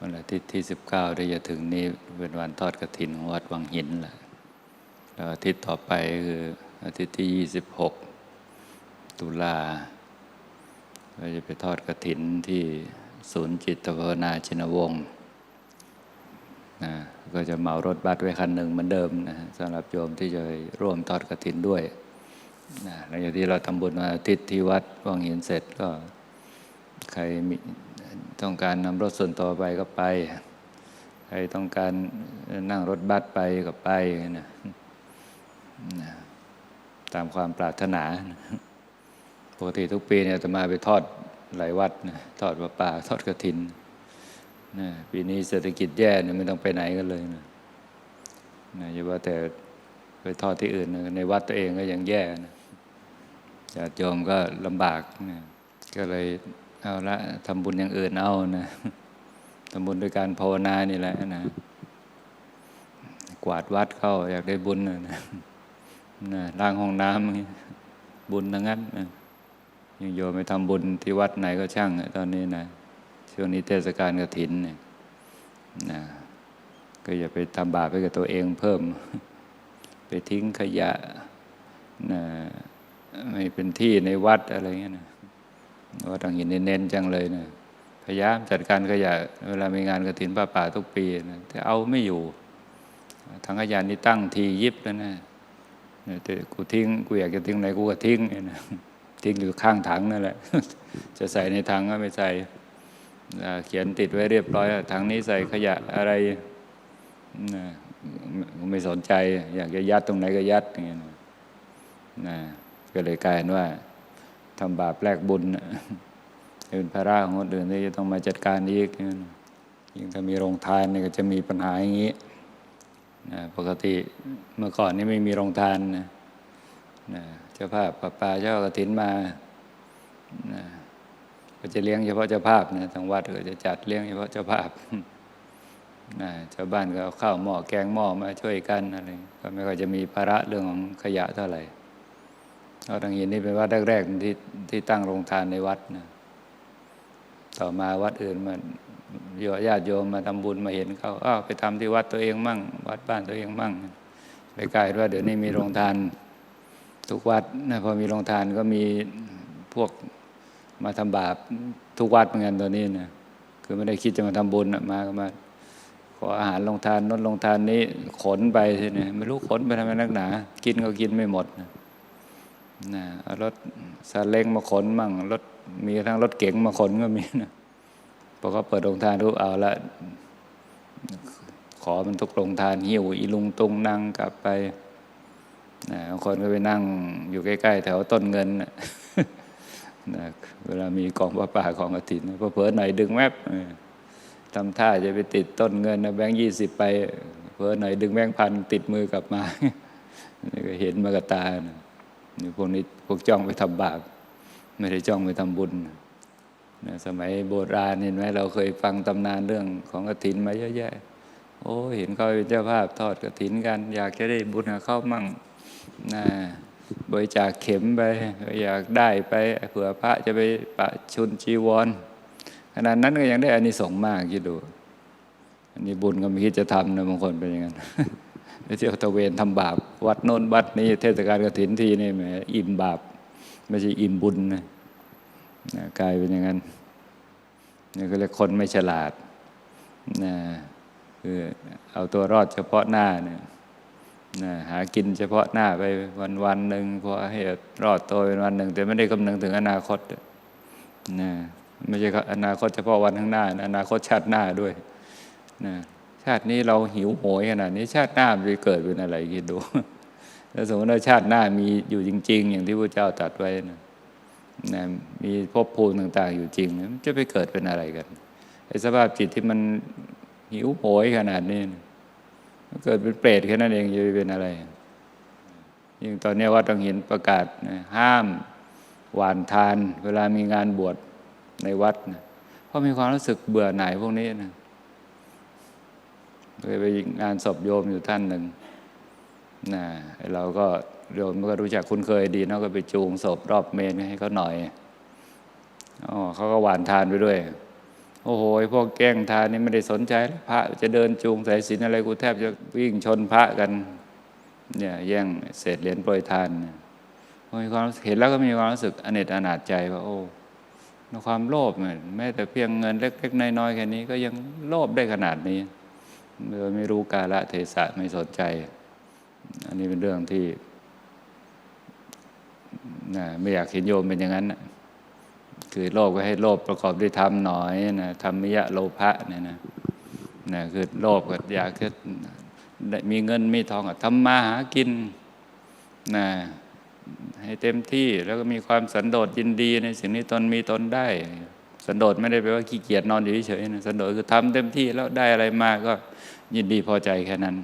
วันอาทิตย์ที่ 19ที่จะถึงนี้เป็นวันทอดกระถินของวัดวังหินแหละ แล้วอาทิตย์ต่อไปคืออาทิตย์ที่ 26 ตุลาเราจะไปทอดกระถินที่ศูนย์จิตภาวนาชินวงศ์นะก็จะเหมารถบัสไว้คันหนึ่งเหมือนเดิมนะสำหรับโยมที่จะร่วมทอดกระถินด้วยนะหลังจากที่เราทำบุญวันอาทิตย์ที่วัดวังหินเสร็จก็ใครมี ต้องการนำรถส่วนตัวไปก็ไป ใครต้องการนั่งรถบัสไปก็ไปนะตามความปรารถนา ปกติทุกปีเนี่ยจะมาไปทอดหลายวัดนะทอดประป่าทอดกระถินนะปีนี้เศรษฐกิจแย่เนี่ยไม่ต้องไปไหนกันเลยนะนะอย่าว่าแต่ไปทอดที่อื่นนะในวัดตัวเองก็ยังแย่นะญาติโยมก็ลำบากนะก็เลย เอาละทำบุญอย่างอื่นเอานะทำบุญด้วยการภาวนานี่แหละนะ กวาดวัดเข้าอยากได้บุญนะนะล้างห้องน้ำบุญทั้งนั้นนะยังโยมไปทำบุญที่วัดไหนก็ช่างตอนนี้นะช่วงนี้เทศกาลกฐินเนี่ยนะก็อย่าไปทำบาปให้กับตัวเองเพิ่ม ไปทิ้งขยะนะไม่เป็นที่ในวัดอะไรเงี้ยนะ วัดต่างหินเน้นๆจังเลยนะพยายามจัดการขยะเวลามีงานกฐินป่าป่าทุกปีนะแต่เอาไม่อยู่ทางขยะนี่ตั้งทียิบแล้วนะแต่กูทิ้งกูอยากจะทิ้งไหนกูก็ทิ้งเนี่ยนะทิ้งอยู่ข้างถังนั่นแหละ จะใส่ในถังก็ไม่ใส่เขียนติดไว้เรียบร้อยถังนี้ใส่ขยะอะไรนะไม่สนใจ อยากจะยัดตรงไหนก็ยัดอย่างเงี้ยนะก็เลยกลายเป็นว่า ทำบาปแลกบุญเป็นภาระของคนอื่นที่จะต้องมาจัดการอีกยิ่งถ้ามีโรงทานเนี่ยก็จะมีปัญหาอย่างนี้นะปกติเมื่อก่อนนี่ไม่มีโรงทานนะนะเจ้าภาพป้าป่าเจ้ากระถินมานะก็จะเลี้ยงเฉพาะเจ้าภาพนะทางวัดก็จะจัดเลี้ยงเฉพาะเจ้าภาพนะชาวบ้านก็เอาข้าวหม้อแกงหม้อมาช่วยกันอะไรก็ไม่ค่อยจะมีภาระเรื่องของขยะเท่าไหร่ เราทางยินนี่เป็นวัดแรกๆที่ที่ตั้งโรงทานในวัดนะต่อมาวัดอื่นมาโยญาติโยมมาทำบุญมาเห็นเขาอ้าวไปทำที่วัดตัวเองมั่ง วัดบ้านตัวเองมั่งเลยกลายว่าเดี๋ยวนี้มีโรงทานทุกวัดนะพอมีโรงทานก็มีพวกมาทำบาปทุกวัดเหมือนกันตอนนี้นะคือไม่ได้คิดจะมาทำบุญมาก็มาขออาหารโรงทานนดโรงทานนี้ขนไปทีนี่ไม่รู้ขนไปทำไมนักหนา กินก็กินไม่หมดนะ นะรถซาเล้งมาขนมั่งรถมีทั้งรถเก๋งมาขนก็มีนะพอเขาเปิดโรงทานรู้เอาละขอมันทุกโรงทานหิวอีลุงตุงนั่งกลับไปนะบางคนก็ไปนั่งอยู่ใกล้ ๆ แถวต้นเงินนะเวลามีกองพระป่าของกฐินพอเผลอหน่อยดึงแวบทำท่าจะไปติดต้นเงินนะแบงค์ยี่สิบไปเผลอหน่อยดึงแบงค์พันติดมือกลับมานี่ก็เห็นมากตานะ นี่พวกนี้พวกจ้องไปทำบาปไม่ได้จ้องไปทำบุญนะสมัยโบราณเห็นไหมเราเคยฟังตำนานเรื่องของกฐินมาเยอะแยะ โอ้เห็นเขาเป็นเจ้าภาพทอดกฐินกัน อยากจะได้บุญกับเขามั่งนะบริจาคเข็มไป อยากได้ไปเผื่อพระจะไปปะชุนจีวรขนาดนั้นก็ยังได้อานิสงส์มากคิดดูอันนี้บุญก็ไม่คิดจะทำนะบางคนเป็นอย่างนั้น ไปเที่ยวตะเวนทำบาป วัดโน้นวัดนี้ เทศกาลกฐินทีนี่แหมอิ่มบาป ไม่ใช่อิ่มบุญนะกลายเป็นอย่างนั้นนี่ก็เรียกคนไม่ฉลาดนะคือเอาตัวรอดเฉพาะหน้าเนี่ยนะหากินเฉพาะหน้าไปวันวันหนึ่งพอให้รอดตัวเป็นวันหนึ่ง แต่ไม่ได้คำนึงถึงอนาคตนะไม่ใช่อนาคตเฉพาะวันข้างหน้า อนาคตชาติหน้าด้วยนะ ชาตินี้เราหิวโหยขนาดนี้ชาติหน้าจะเกิดเป็นอะไรคิดดูถ้าสมมติว่าชาติหน้ามีอยู่จริง ๆ อย่างที่พระเจ้าตรัสไว้นะนะมีภพภูมิต่าง ๆ อยู่จริงมันจะไปเกิดเป็นอะไรกันไอ้สภาพจิตที่มันหิวโหยขนาดนี้มันเกิดเป็นเปรตแค่นั้นเองจะไปเป็นอะไรยิ่งตอนนี้วัดต้องเห็นประกาศนะห้ามหวานทาน เวลามีงานบวชในวัดนะเพราะมีความรู้สึกเบื่อหน่ายพวกนี้นะ เคยไปงานศพโยมอยู่ท่านหนึ่งนะเราก็โยมก็รู้จักคุ้นเคยดีเนาะก็ไปจูงศพรอบเมนให้เขาหน่อยอ๋อเขาก็หวานทานไปด้วย โอ้โหพวกแกล้งทานนี่ไม่ได้สนใจพระจะเดินจูงสายสิญจนอะไรกูแทบจะวิ่งชนพระกัน เนี่ยแย่งเศษเหรียญโปรยทานเนี่ยมีความเห็นแล้วก็มีความรู้สึกอเนจอนาจใจว่าโอ้ความโลภเนี่ยแม้แต่เพียงเงินเล็กๆน้อยๆแค่นี้ก็ยังโลภได้ขนาดนี้ โดยไม่รู้กาละเทศะไม่สนใจ อันนี้เป็นเรื่องที่นะไม่อยากเห็นโยมเป็นอย่างนั้นนะคือโลภก็ให้โลภประกอบด้วยธรรมหน่อยนะธรรมิยะโลภะเนี่ยนะนะคือโลภก็อยากจะมีเงินมีทองก็ทำมาหากินนะให้เต็มที่แล้วก็มีความสันโดษยินดีในสิ่งที่ตนมีตนได้ สันโดษไม่ได้แปลว่าขี้เกียจนอนอยู่เฉยๆนะสันโดษคือทำเต็มที่แล้วได้อะไรมาก็ยินดีพอใจแค่นั้น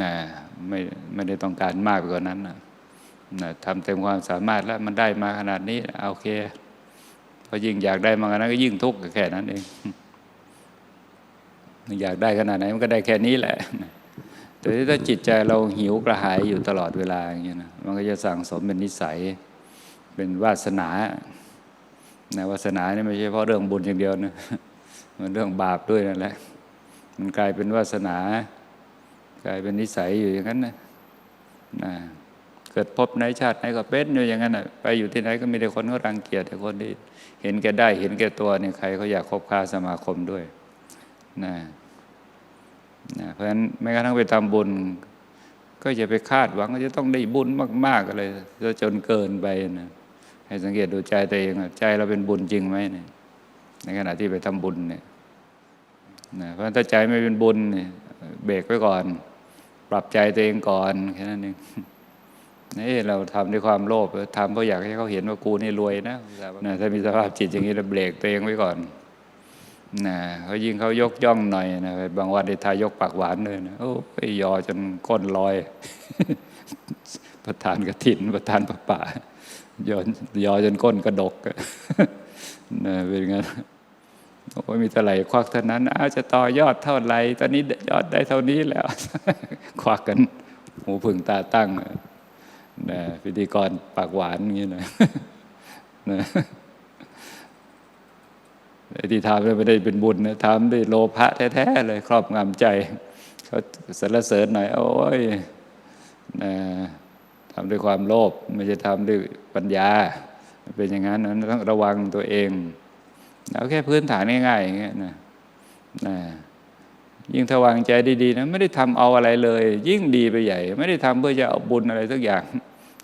นะไม่ไม่ได้ต้องการมากกว่านั้นนะนะทำเต็มความสามารถแล้วมันได้มาขนาดนี้โอเคพอยิ่งอยากได้มากนั้นก็ยิ่งทุกข์แค่นั้นเองอยากได้ขนาดไหนมันก็ได้แค่นี้แหละแต่ถ้าจิตใจเราหิวกระหายอยู่ตลอดเวลาอย่างเงี้ยนะมันก็จะสั่งสมเป็นนิสัยเป็นวาสนา นะวาสนานี่ไม่ใช่เพราะเรื่องบุญอย่างเดียวนะมันเรื่องบาปด้วยนั่นแหละ มันกลายเป็นวาสนา กลายเป็นนิสัยอยู่อย่างนั้นนะนะเกิดพบในชาติไหนก็เป็นอยู่อย่างนั้นนะไปอยู่ที่ไหนก็มีแต่คนเขารังเกียจแต่คนที่เห็นแก่ได้เห็นแก่ตัวเนี่ยใครเขาอยากคบค้าสมาคมด้วยนะนะเพราะฉะนั้นแม้กระทั่งไปทำบุญ ก็อย่าไปคาดหวังว่าจะต้องได้บุญมาก ๆ อะไรจนเกินไปนะ ให้สังเกตดูใจตัวเองใจเราเป็นบุญจริงไหมเนี่ยในขณะที่ไปทำบุญเนี่ยนะเพราะถ้าใจไม่เป็นบุญเนี่ยเบรกไว้ก่อน ปรับใจตัวเองก่อนแค่นั้นเองนี่เราทำด้วยความโลภทำเพราะอยากให้เขาเห็นว่ากูนี่รวยนะนะถ้ามีสภาพจิตอย่างนี้เราเบรกตัวเองไว้ก่อนนะเขายิ่งเขายกย่องหน่อยนะบางวันได้ทายกปากหวานเลยนะโอ้ยยอจนก้นลอย ประธานกระถินประธานประป่า ยอยอจนก้นกระดกนะเป็นงั้นโอ้ยมีเท่าไหร่ควักเท่านั้นอาจะต่อยอดเท่าไหร่ตอนนี้ยอดได้เท่านี้แล้ว ควักกัน หูพึ่งตาตั้งนะพิธีกรปากหวานอย่างนี้นะนะไอ้ที่ทำไม่ได้เป็นบุญนะทำด้วยโลภะแท้ๆเลย ครอบงำใจเขาสรรเสริญหน่อย โอ้ยนะ ทำด้วยความโลภไม่ใช่ทำด้วยปัญญา เป็นอย่างนั้นต้องระวังตัวเองเอาแค่พื้นฐานง่ายๆอย่างเงี้ยนะนะยิ่งถวางใจดีๆนะไม่ได้ทำเอาอะไรเลย ยิ่งดีไปใหญ่ ไม่ได้ทำเพื่อจะเอาบุญอะไรสักอย่าง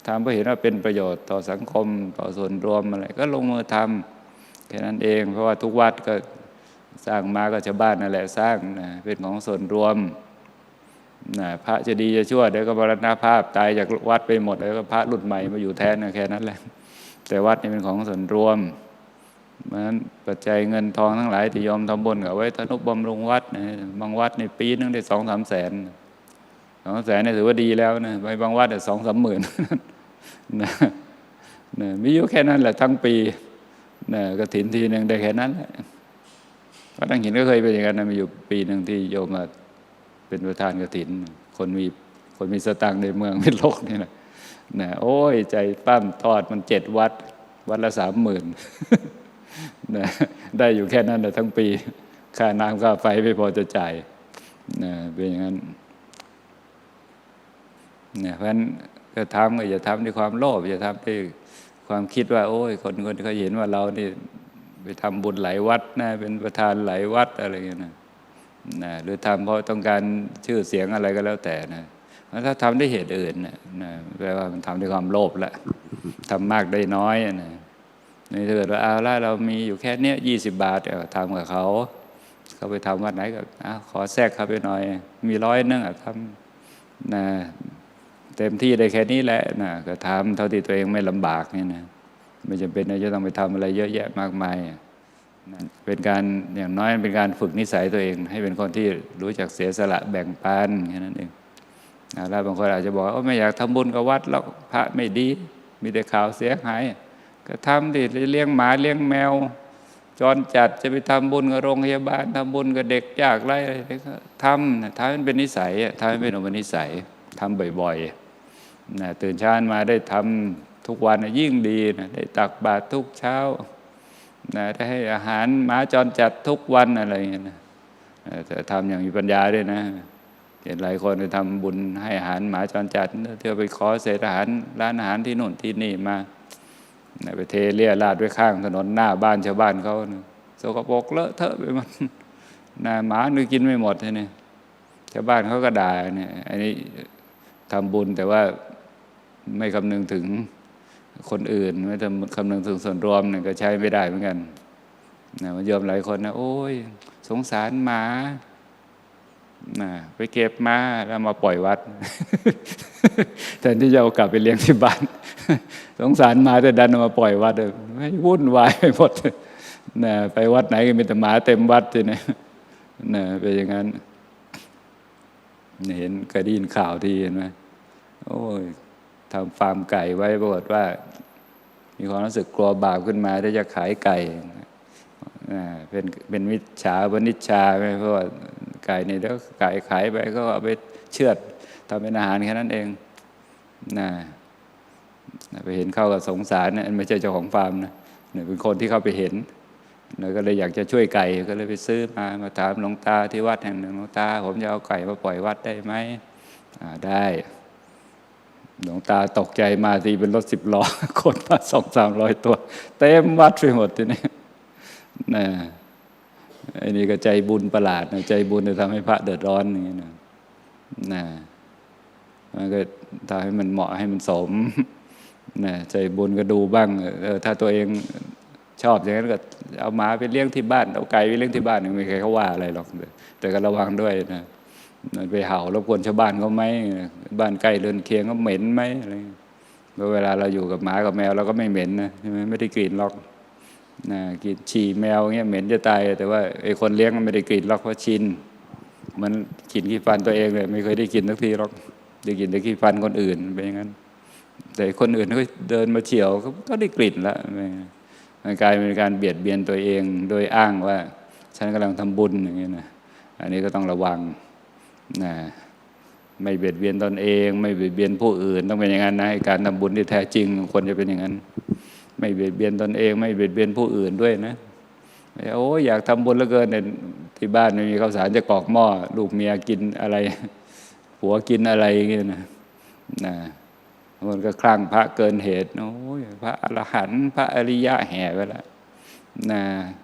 ทำเพื่อเห็นว่าเป็นประโยชน์ต่อสังคมต่อส่วนรวมอะไรก็ลงมือทำแค่นั้นเอง เพราะว่าทุกวัดก็สร้างมาก็ชาวบ้านนั่นแหละสร้างนะเป็นของส่วนรวม นะพระจะดีจะชั่วเดี๋ยวก็บรณภาพตายจากวัดไปหมดแล้วก็พระรุ่นใหม่มาอยู่แทนนะแค่นั้นแหละ แต่วัดนี่เป็นของส่วนรวมเพราะนั้นปัจจัยเงินทองทั้งหลายที่ยอมทำบุญกับไว้ทนุบำรุงวัดนะบางวัดในปีนึงได้สองสามแสนสองแสนนี่ถือว่าดีแล้วนะไปบางวัดเนี่สองสามหมื่นนะนะมีอยู่แค่นั้นแหละทั้งปีนะกระถินทีหนึ่งได้แค่นั้นแหละพระตั้งหินก็เคยเป็นอย่างนั้นนะมีอยู่ปีหนึ่งที่โยมมา เป็นประธานกระถิน คนมีคนมีสตางค์ในเมืองเป็นโลกนี่แหละนะโอ้ยใจปั้มทอดมันเจ็ดวัด วัดละสามหมื่นนะได้อยู่แค่นั้นแต่ทั้งปี ค่าน้ำค่าไฟไม่พอจะจ่ายนะเป็นอย่างนั้นนะเพราะฉะนั้นก็ทำก็อย่าทำด้วยความโลภอย่าทำด้วยความคิดว่า โอ้ย คนคนเขาเห็นว่าเรานี่ไปทำบุญหลายวัดนะเป็นประธานหลายวัดอะไรอย่างเงี้ยนะ นะหรือทำเพราะต้องการชื่อเสียงอะไรก็แล้วแต่นะถ้าทำด้วยเหตุอื่นนะแปลว่ามันทำด้วยความโลภละทำมากได้น้อยนะนี่ถ้าเกิดว่าเอาละเรามีอยู่แค่เนี้ยยี่สิบบาททำกับเขาเขาไปทำวัดไหนก็ขอแทรกเขาไปหน่อย มีร้อยนึงทำนะเต็มที่ได้แค่นี้แหละนะก็ทำเท่าที่ตัวเองไม่ลำบากนี่นะไม่จำเป็นจะต้องไปทำอะไรเยอะแยะมากมาย เป็นการอย่างน้อยเป็นการฝึกนิสัยตัวเอง ให้เป็นคนที่รู้จักเสียสละแบ่งปันแค่นั้นเองแล้วบางคนอาจจะบอกว่าไม่อยากทำบุญกับวัดแล้วพระไม่ดี มีแต่ข่าวเสียหาย ก็ทำดิเลี้ยงหมาเลี้ยงแมว จรจัดจะไปทำบุญกับโรงพยาบาลทำบุญกับเด็กยากไรอะไรก็ทำทำให้มันเป็นนิสัยทำให้เป็นอุปนิสัยทำบ่อยๆนะตื่นเช้ามาได้ทำทุกวันยิ่งดีนะได้ตักบาตรทุกเช้า นะถ้าให้อาหารหมาจรจัดทุกวันอะไรเงี้ยนะแต่ทำอย่างมีปัญญาด้วยนะเห็นหลายคนไปทำบุญให้อาหารหมาจรจัดเที่ยวไปขอเศษอาหารร้านอาหารที่นู่นที่นี่มาไปเทเลี่ยราดไว้ข้างถนนหน้าบ้านชาวบ้านเขานะสกปรกเลอะเทอะไปหมดนะหมาหนึกกินไม่หมดเนี่ยชาวบ้านเขาก็ด่าเนี่ยอันนี้ทำบุญแต่ว่าไม่คำนึงถึง คนอื่น ไม่ทำคำนึงถึงส่วนรวมเนี่ยก็ใช้ไม่ได้เหมือนกันนะมันยอมหลายคนนะโอ้ย สงสารหมานะไปเก็บมาแล้วมาปล่อยวัดแทนที่จะเอากลับไปเลี้ยงที่บ้าน สงสารหมาแต่ดันมาปล่อยวัดเลยไม่วุ่นวายไปหมดนะไปวัดไหนก็มีแต่หมาเต็มวัดเลยนะนะเป็นอย่างนั้นเห็นเคยได้ยินข่าวที่เห็นไหมโอ้ย ทำฟาร์มไก่ไว้ปรากฏว่า มีความรู้สึกกลัวบาปขึ้นมาที่จะขายไก่เป็นเป็นวิชาบนิชชาไหมเพราะว่าไก่นี่แล้วไก่ขายไปก็เอาไปเชือดทำเป็นอาหารแค่นั้นเองนะไปเห็นเข้ากับสงสารนะไม่ใช่เจ้าของฟาร์มนะเนี่ยเป็นคนที่เข้าไปเห็นแล้วก็เลยอยากจะช่วยไก่ก็เลยไปซื้อมามาถามหลวงตาที่วัดแห่งหนึ่งหลวงตา ผมจะเอาไก่มาปล่อยวัดได้ไหมได้ หลวงตาตกใจมาทีเป็นรถสิบล้อคนมาสองสามร้อยตัว เต็มวัดไปหมดทีนี้นะไอ้นี่ก็ใจบุญประหลาดนะใจบุญจะทำให้พระเดือดร้อนอย่างนี้นะนะมันก็ทำให้มันเหมาะให้มันสมนะใจบุญก็ดูบ้างเออถ้าตัวเองชอบอย่างนั้นก็เอาหมาไปเลี้ยงที่บ้านเอาไก่ไปเลี้ยงที่บ้านไม่มีใครเขาว่าอะไรหรอกแต่ก็ระวังด้วยนะ ไปเห่ารบกวนชาวบ้านเขาไหมบ้านใกล้เรือนเคียงเขาเหม็นไหมอะไรเวลาเราอยู่กับหมากับแมวเราก็ไม่เหม็นนะใช่ไหมไม่ได้กลิ่นหรอกนะกินฉี่แมวเงี้ยเหม็นจะตาย แต่ว่าไอ้คนเลี้ยงมันไม่ได้กลิ่นหรอกเพราะชินมันกินขี้ฟันตัวเองเลยไม่เคยได้กินสักทีหรอกได้กินแต่ขี้ฟันคนอื่นเป็นอย่างนั้น แต่คนอื่นเขาเดินมาเฉียวก็ได้กลิ่นล้วมันกลายเป็นการเบียดเบียนตัวเองโดยอ้างว่า ฉันกำลังทำบุญอย่างนี้ยนะอันนี้ก็ต้องระวัง นะไม่เบียดเบียนตนเอง ไม่เบียดเบียนผู้อื่น ต้องเป็นอย่างนั้นนะการทำบุญที่แท้จริงควรจะเป็นอย่างนั้น ไม่เบียดเบียนตนเอง ไม่เบียดเบียนผู้อื่นด้วยนะโอ้อยากทำบุญเหลือเกินเนี่ยที่บ้านไม่มีข้าวสารจะกอกหม้อลูกเมียกินอะไรผัวกินอะไรอย่างเงี้ยนะนะมันก็คลั่งพระเกินเหตุโอ้ยพระอรหันต์พระอริยะแห่ไปแล้ว นะ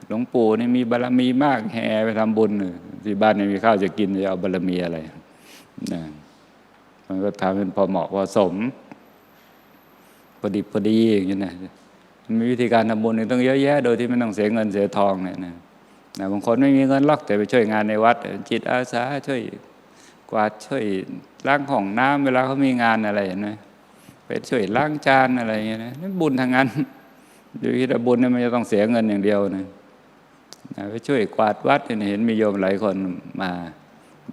หลวงปู่นี่มีบารรมีมากแห่ไปทำบุญที่บ้านไม่มีข้าวจะกินจะเอาบารรมีอะไรนะมันก็ทำเป็นพอเหมาะพอสมพอดีพอดีอย่างนี้นะมีวิธีการทำบุญต้องเยอะแยะ โดยที่ไม่ต้องเสียเงินเสียทองเนี่ยนะนะบางคนไม่มีเงินล็อกแต่ไปช่วยงานในวัด จิตอาสาช่วยกวาดช่วยล้างห้องน้ำเวลาเขามีงานอะไรนะไปช่วยล้างจานอะไรอย่างเงี้ยนะนั่นบุญทางนั้น อยู่ที่บุญเนี่ยมันจะต้องเสียเงินอย่างเดียวนะไปช่วยกวาดวัดเห็นมีโยมหลายคนมา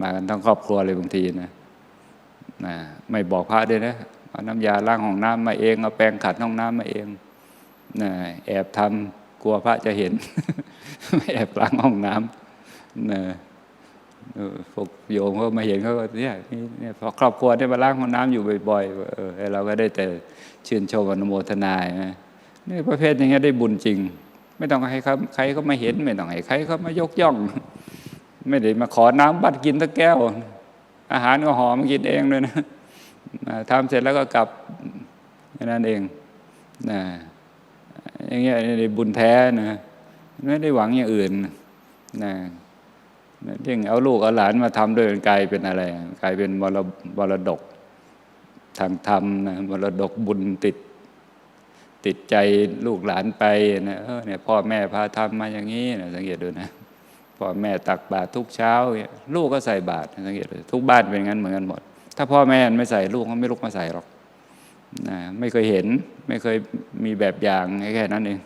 มากันทั้งครอบครัวเลยบางทีนะนะไม่บอกพระด้วยนะเอาน้ำยาล้างห้องน้ำมาเองเอาแปรงขัดห้องน้ำมาเองนะแอบทำกลัวพระจะเห็นไม่แอบล้างห้องน้ำนะพวกโยมเขามาเห็นเขาก็เนี่ยนี่พอครอบครัวได้มาล้างห้องน้ำอยู่บ่อยๆเออเราก็ได้แต่ชื่นชมอนุโมทนานะ นี่ประเภทอย่างเงี้ยได้บุญจริง ไม่ต้องให้เขาใครเขามาเห็น ไม่ต้องให้ใครเขามายกย่อง ไม่ได้มาขอน้ำบัดกินสักแก้ว อาหารก็หอมกินเองเลยนะทำเสร็จแล้วก็กลับนั่นเองนะอย่างเงี้ยได้บุญแท้นะไม่ได้หวังอย่างอื่นนะเรื่งเอาลูกเอาหลานมาทำด้วยกลายเป็นอะไรกลายเป็นมรมรดก ทางธรรมนะมรดกบุญติด ติดใจลูกหลานไปนะเนี่ยพ่อแม่พาทำมาอย่างนี้นะสังเกตดูนะพ่อแม่ตักบาตรทุกเช้า ลูกก็ใส่บาตรสังเกตดูทุกบ้านเป็นงั้นเหมือนกันหมด ถ้าพ่อแม่ไม่ใส่ลูกเขาไม่ลุกมาใส่หรอกนะไม่เคยเห็นไม่เคยมีแบบอย่างแค่นั้นเอง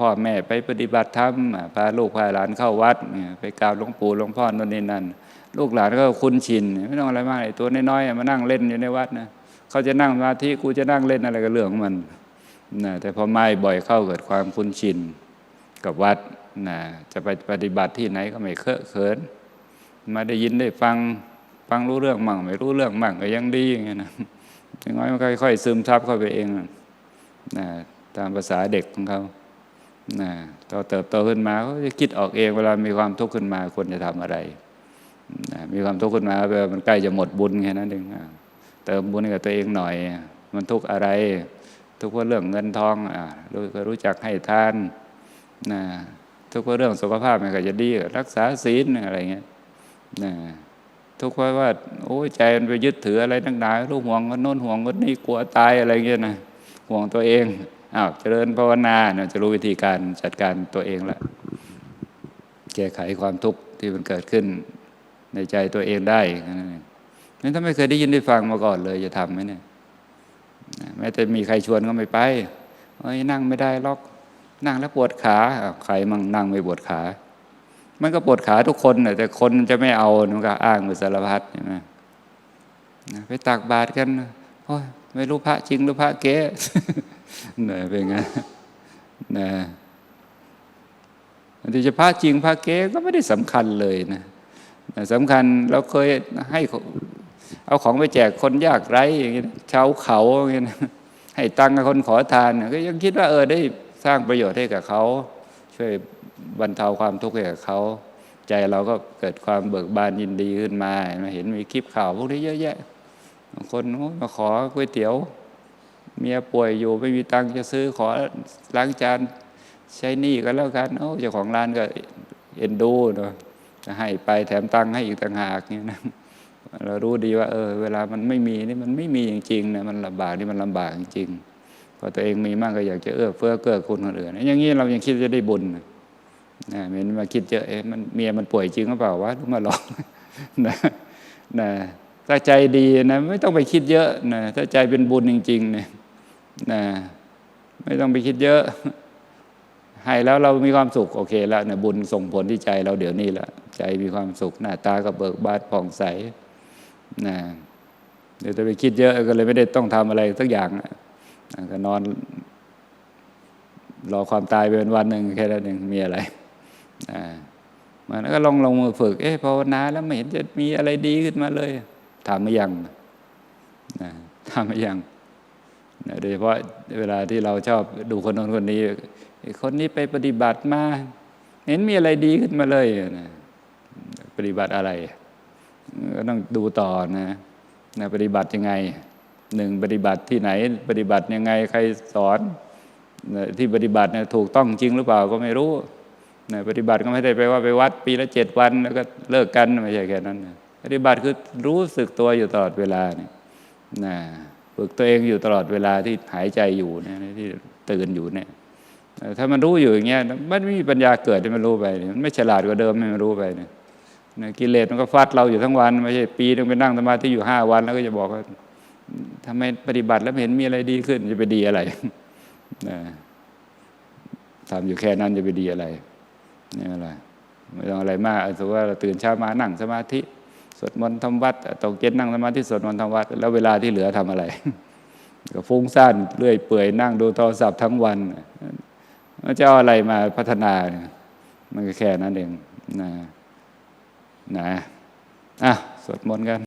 พ่อแม่ไปปฏิบัติธรรมพาลูกพาหลานเข้าวัด ไปกราบหลวงปู่หลวงพ่อนั่นนี่นั่นลูกหลานก็คุ้นชินไม่ต้องอะไรมากไอ้ตัวน้อยๆมานั่งเล่นอยู่ในวัดนะเขาจะนั่งมาที่กูจะนั่งเล่นอะไรก็เรื่องของมัน นะแต่พอไม่บ่อยเข้าเกิดความคุ้นชินกับวัดนะจะไปปฏิบัติที่ไหนก็ไม่เคอะเขิน มาได้ยินได้ฟังฟังรู้เรื่องมั่งไม่รู้เรื่องมั่งก็ยังดีอย่างเงี้ยนะอย่างน้อยมันค่อยๆซึมซับเข้าไปเองนะตามภาษาเด็กของเขานะพอเติบโตขึ้นมาก็จะคิดออกเองเวลามีความทุกข์ขึ้นมาควรจะทำอะไรนะมีความทุกข์ขึ้นมาแปลว่ามันใกล้จะหมดบุญแค่นั้นเองเติมบุญให้กับตัวเองหน่อย มันทุกข์อะไร ทุกข์เพราะเรื่องเงินทองอะรู้รู้จักให้ทานนะทุกข์เพราะเรื่องสุขภาพมันก็จะดีรักษาศีลอะไรเงี้ยนะทุกข์เพราะว่าโอ้ใจมันไปยึดถืออะไรตั้งหนารู้ห่วงคนโน้นห่วงคนนี้กลัวตายอะไรเงี้ยนะห่วงตัวเองอ้าวเจริญภาวนาเนี่ยจะรู้วิธีการจัดการตัวเองละแก้ไขความทุกข์ที่มันเกิดขึ้นในใจตัวเองได้นั่นเองนั้นถ้าไม่เคยได้ยินได้ฟังมาก่อนเลยจะทำไหมเนี่ย แม้แต่มีใครชวนก็ไม่ไปเอ้ยนั่งไม่ได้ล็อกนั่งแล้วปวดขาใครมั่งนั่งไม่ปวดขา มันก็ปวดขาทุกคนแต่คนจะไม่เอามันก็อ้างไปสารพัดใช่ไหมไปตักบาตรกันโอ้ยไม่รู้พระจริงหรือพระเก๊เนี่ยเป็นไงนะบางทีจะพระจริงพระเก๊ก็ไม่ได้สำคัญเลยนะนะสำคัญเราเคยให้ เอาของไปแจกคนยากไร้อย่างเงี้ยชาวเขาอย่างเงี้ยให้ตังค์กับคนขอทานก็ยังคิดว่าเออได้สร้างประโยชน์ให้กับเขาช่วยบรรเทาความทุกข์ให้กับเขาใจเราก็เกิดความเบิกบานยินดีขึ้นมาเห็นมีคลิปข่าวพวกนี้เยอะแยะบางคนมาขอก๋วยเตี๋ยว เมียป่วยอยู่ไม่มีตังค์จะซื้อขอล้างจานใช้หนี้ก็แล้วกันโอ้เจ้าของร้านก็เอ็นดูเนาะจะให้ไปแถมตังค์ให้อีกต่างหากเนี่ยนะ เรารู้ดีว่า เออ เวลามันไม่มีนี่มันไม่มีจริงๆนะมันลำบากนี่มันลำบากจริงๆพอตัวเองมีมากก็อยากจะเอื้อเฟื้อเกื้อกูลคนอื่นอย่างนี้เรายังคิดจะได้บุญนะนะเห็นมาคิดเจอเอ๊ะมันเมียมันป่วยจริงหรือเปล่าวะมาลองนะนะถ้าใจดีนะไม่ต้องไปคิดเยอะนะถ้าใจเป็นบุญจริงๆเนี่ยนะไม่ต้องไปคิดเยอะ ให้แล้วเรามีความสุขโอเคแล้วนะบุญส่งผลที่ใจเราเดี๋ยวนี้แหละใจมีความสุขหน้าตาก็เบิกบานผ่องใส นะเดี๋ยวจะไปคิดเยอะก็เลยไม่ได้ต้องทำอะไรสักอย่างก็นอน รอความตายไปเป็นวันหนึ่งแค่นั้นเองมีอะไรนะมันก็ลองลงมือฝึก เอ๊ะภาวนาแล้วไม่เห็นจะมีอะไรดีขึ้นมาเลยทำไม่ยังนะทำไม่ยังนะโดยเฉพาะเวลาที่เราชอบดูคนโน้นคนนี้ คนนี้ไปปฏิบัติมา เห็นมีอะไรดีขึ้นมาเลยนะปฏิบัติอะไร ก็ต้องดูต่อนะนะปฏิบัติยังไงหนึ่งปฏิบัติที่ไหน ปฏิบัติยังไงใครสอนนะที่ปฏิบัติเนี่ยถูกต้องจริงหรือเปล่าก็ไม่รู้นะปฏิบัติก็ไม่ได้ไปว่าไปวัดปีละเจ็ดวัน แล้วก็เลิกกันไม่ใช่แค่นั้นนะปฏิบัติคือรู้สึกตัวอยู่ตลอดเวลาเนี่ยนะฝึกตัวเองอยู่ตลอดเวลาที่หายใจอยู่เนี่ยที่ตื่นอยู่เนี่ยถ้ามันรู้อยู่อย่างเงี้ยมันไม่มีปัญญาเกิดที่มันรู้ไปมันไม่ฉลาดกว่าเดิมไม่มันรู้ไปเนี่ย นะกิเลสมันก็ฟัดเราอยู่ทั้งวันไม่ใช่ปีนึงไปนั่งสมาธิอยู่ห้าวัน แล้วก็จะบอกว่าทำไมปฏิบัติแล้วเห็นมีอะไรดีขึ้นจะไปดีอะไรนะทำอยู่แค่นั้นจะไปดีอะไรนี่อะไรไม่ต้องอะไรมากสมมติว่าเราตื่นเช้ามานั่งสมาธิสวดมนต์ทำวัดตกเย็นนั่งสมาธิสวดมนต์ทำวัด แล้วเวลาที่เหลือทำอะไร ก็ฟุ้งซ่านเรื่อยเปื่อยนั่งดูโทรศัพท์ทั้งวันมันจะเอาอะไรมาพัฒนา มันก็แค่นั้นเองนะ นะอะสวดมนต์กัน